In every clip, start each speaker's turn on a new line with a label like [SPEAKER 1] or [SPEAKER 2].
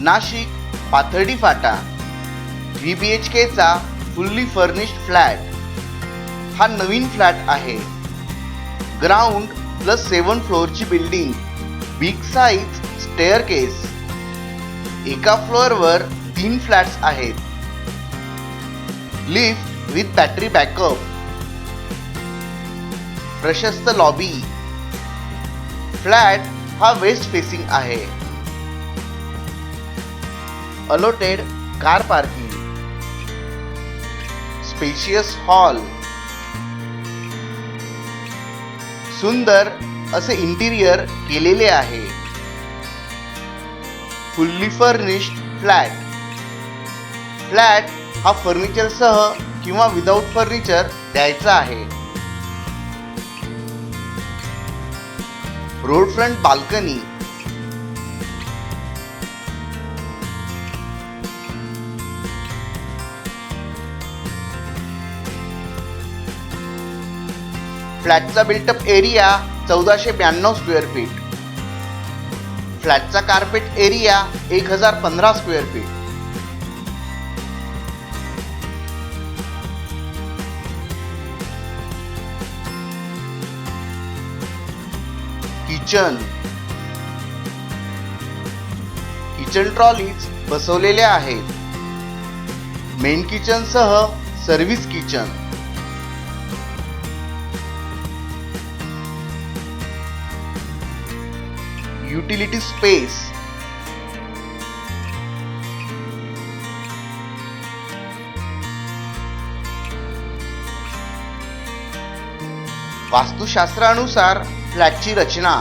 [SPEAKER 1] Nashik Pathardi Phata V B H केचा fully furnished flat हा नवीन flat आहे. Ground plus seven फ्लोअरची building big size staircase एका फ्लोअरवर तीन फ्लॅट्स आहेत. लिफ्ट विथ बॅटरी बॅकअप प्रशस्त लॉबी फ्लॅट हा वेस्ट फेसिंग आहे. Allotted car parking spacious hall सुंदर असे इंटिरियर केलेले आहे. फुल्ली फर्निश्ड फ्लॅट फ्लॅट हा फर्निचरसह किंवा विदाऊट फर्निचर द्यायचा आहे. रोड फ्रंट बाल्कनी फ्लॅटचा बिल्टअप एरिया चौदाशे ब्याण्णव स्क्वेअर फीट. फ्लॅटचा कार्पेट एरिया एक हजार पंधरा square feet. Kitchen. Kitchen trolleys बसवलेल्या आहेत. मेन किचन सह सर्व्हिस किचन. Utility space. वास्तुशास्त्रानुसार फ्लॅटची रचना.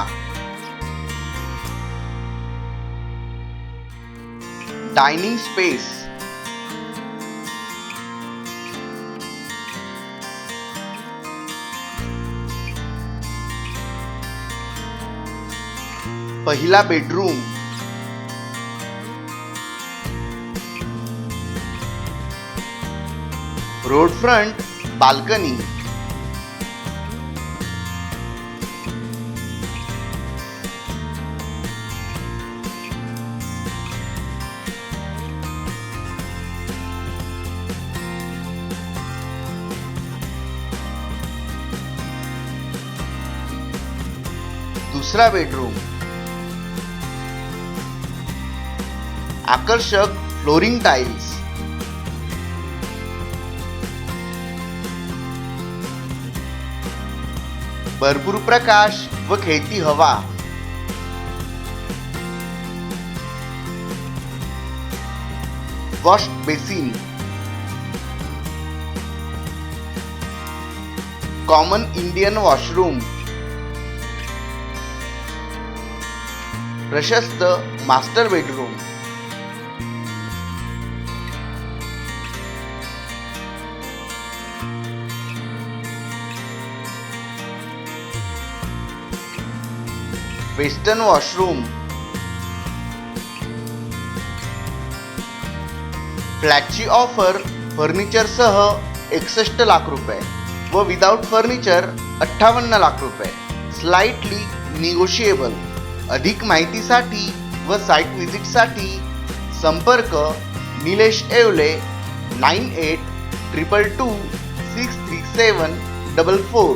[SPEAKER 1] Dining space. पहिला बेडरूम रोड फ्रंट बाल्कनी दुसरा बेडरूम आकर्षक फ्लोरिंग टाइल्स. भरपूर प्रकाश व खेळती हवा. Wash basin. Common Indian washroom. प्रशस्त master bedroom. Western washroom. फ्लॅटची offer फर्निचरसह एकसष्ट लाख रुपये व विदाऊट फर्निचर अठ्ठावन्न लाख रुपये. Slightly negotiable. अधिक माहितीसाठी व साईट व्हिजिटसाठी संपर्क Nilesh Evale nine eight triple two six three seven double four.